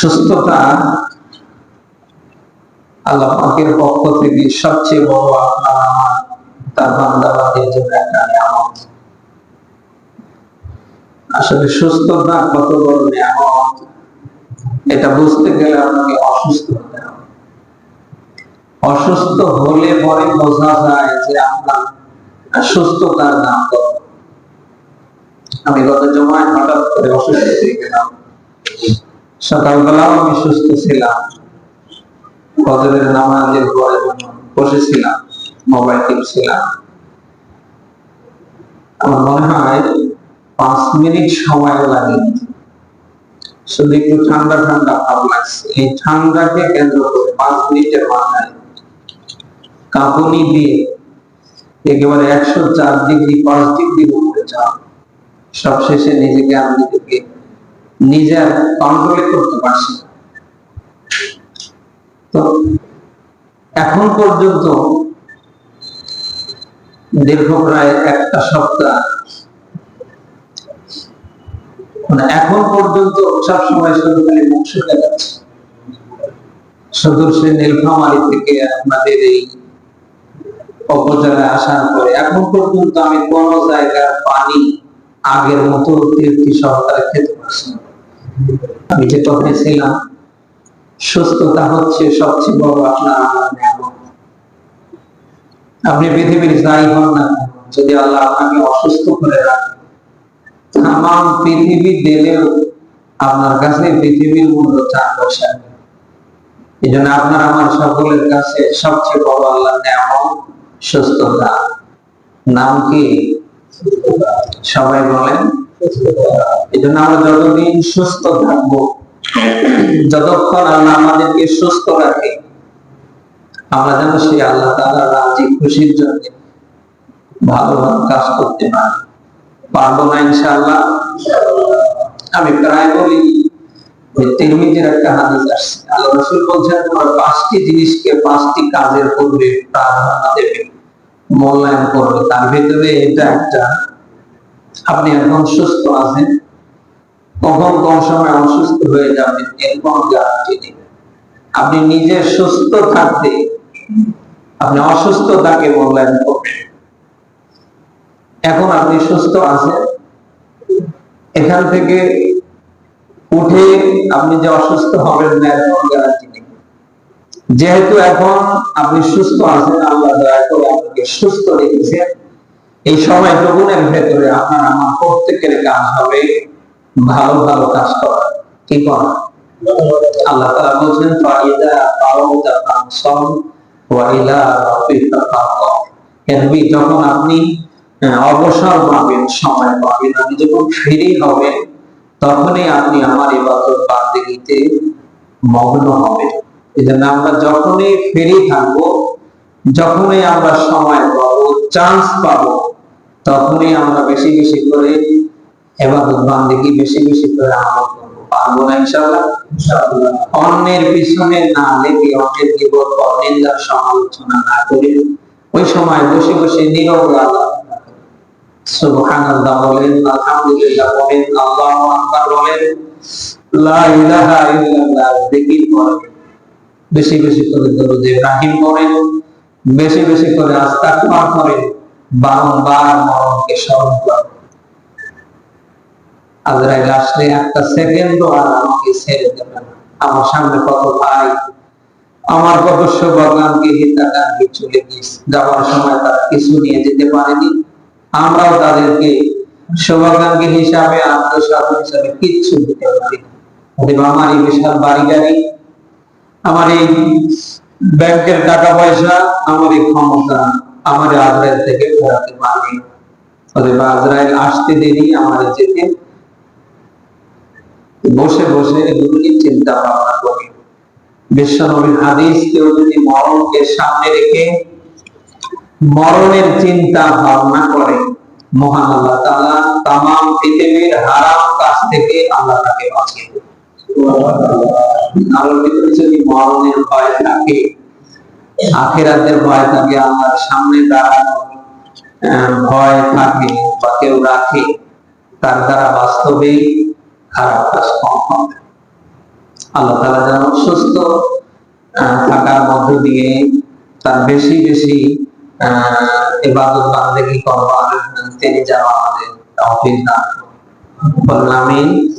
সুস্থতা আল্লাহ পাকের পক্ষ থেকে সবচেয়ে বড় আপনার আমার, তার বান্দাবাদের জন্য একটা নিয়ামত। আসলে সুস্থতা কত বড় নিয়ামত, এটা বুঝতে গেলে আপনাকে অসুস্থ হতে হবে। অসুস্থ হলে পরে বোঝা যায় যে আপনার সুস্থতার নাম কত। আমি গত জমায় হঠাৎ করে অসুস্থ হয়ে গেলাম। সকালবেলাও আমি সুস্থ ছিলাম। ফজরের নামাজের পরে বসেছিলাম, মোবাইল টিপছিলাম। আমার মনে হয় পাঁচ মিনিট সময় লাগে শুধু একটু ঠান্ডা ঠান্ডা ভাব লাগছে। এই ঠান্ডাকে কেন্দ্র করে পাঁচ মিনিটের মাথায় কাঁপুনি দিয়ে একেবারে একশো চার ডিগ্রি, পাঁচ ডিগ্রি উপরে যাওয়া সব শেষে নিজেকে আমি নিজেকে নিজের কন্ট্রোলে করতে পারছি তো এখন পর্যন্ত দীর্ঘ প্রায় একটা সপ্তাহ মানে এখন পর্যন্ত সব সময় শুধু খালি মুখ শুকে যাচ্ছে শুধু সে নীলফামারি থেকে আপনাদের এই উপজেলায় আসার পরে এখন পর্যন্ত আমি কোন জায়গার পানি আগের মতো তৃপ্তি সহকারে খেতে পারছি না। যে কথায় ছিলাম সুস্থতা হচ্ছে সবচেয়ে বড় আপনার আপনি পৃথিবীর যাই হন না যদি আল্লাহ আপনাকে অসুস্থ করে রাখে। তাম পৃথিবী দিলেও আপনার কাছে পৃথিবীর মূল্য চার পয়সা। এই জন্য আপনার আমার সকলের কাছে সবচেয়ে বড় আল্লাহ নিয়ামত সুস্থতা। নাম কি? সবাই বলেন। আমরা যতদিন সুস্থ থাকব, যতক্ষণ আল্লাহ আমাদেরকে সুস্থ রাখে, আমরা যেন সেই আল্লাহ তাআলা রাজি খুশির জন্য ভালো কাজ করতে পারি। পারব না আমি প্রায় বলি তিরমিজির একটা হাদিস আসছে। আল্লাহ রাসূল বলছেন, তোমার পাঁচটি জিনিসকে পাঁচটি কাজের পূর্বে প্রাধান্য দেবে, মূল্যায়ন করবে। তার ভিতরে এটা একটা আপনি এখন সুস্থ আছেন? কখন কোন সময় অসুস্থ হয়ে যাবেন? এর কোনো গ্যারান্টি নেই আপনি নিজে সুস্থ থাকতে, আপনি অসুস্থতাকে মূল্যায়ন করবেন এখন আপনি সুস্থ আছেন? এখান থেকে উঠে আপনি যে অসুস্থ হবেন না এর কোনো গ্যারান্টি নেই যেহেতু এখন আপনি সুস্থ আছেন, আল্লাহ দয়া করে আপনাকে সুস্থ রেখেছেন। এই সময়টুকুনের ভেতরে আপনার আমার প্রত্যেকের কাজ হবে ভালো ভালো কাজ করা। কি করা? আল্লাহ তাআলা বলছেন যখন আপনি অবসর পাবেন, সময় পাবেন, আপনি যখন হবেন, তখনই আপনি আমার ইবাদত বান্দেগীতে মগ্ন হবেন। এই জন্য আমরা যখনই ফ্রি থাকব, যখনই আমরা সময় পাবো চান্স পাবো তখনই আমরা বেশি বেশি করে এবাদত বান্দেগী বেশি বেশি করে আমল করব। পারব না ইনশাআল্লাহ? অন্যের পিছনে না লেগে, অন্যের জীবন অনিন্দার সমালোচনা না করে ওই সময় বসে বসে নীরব আল্লাহ সুবহানাল্লাহ বলেন, আলহামদুলিল্লাহ বলেন, আল্লাহু আকবার বলেন, লা ইলাহা ইল্লাল্লাহ জিকির করেন বেশি বেশি করে দরুদ ইব্রাহিম পড়েন, বেশি বেশি করে আস্তাগফার করেন বারংবার মরণকে স্মরণ করেন আজরাইল আসলে একটা সেকেন্ডও আর আমাকে ছেড়ে দেবে না। আমার সামনে কত ভাই, আমার কত সৌভাগ্যকে হিতাকাঙ্ক্ষী চলে গিয়েছে। যাওয়ার সময় তারা কিছু নিয়ে যেতে পারেনি। আমরাও তাদেরকে সৌভাগ্যকে হিসাবে আত্মসাধন হিসাবে কিচ্ছু দিতে পারি। আমার এই বিশাল বাড়ি গাড়ি আমার এই ব্যাংকের টাকা পয়সা, আমার এই ক্ষমতা আমার আজরাইল থেকে ফেরাতে পারবে। অতএব আজরাইল আসতে দেরি আমার যেতে। বসে বসে এগুলি চিন্তা ভাবনা করি। বিশ্বনবীর হাদিস কেউ যদি মরণকে সামনে রেখে মরণের চিন্তা ভাবনা করে, মহান আল্লাহ তাআলা তামাম পৃথিবীর হারাম কাজ থেকে আল্লাহ তাকে বাঁচিয়ে দেবে। আল্লাহর ভিতরে যদি মরণের ভয় থাকে আখেরাতের ভয় থাকে, আল্লাহর সামনে দাঁড়ানো ভয় থাকে বা কেউ রাখে, তার দ্বারা বাস্তবে খারাপ কাজ কম হবে আল্লাহ যেন সুস্থ থাকার মধ্য দিয়ে তার বেশি বেশি, আহ, ইবাদত বান্দেগি করবার তিনি যেন আমাদের তৌফিক দান করুন। আমিন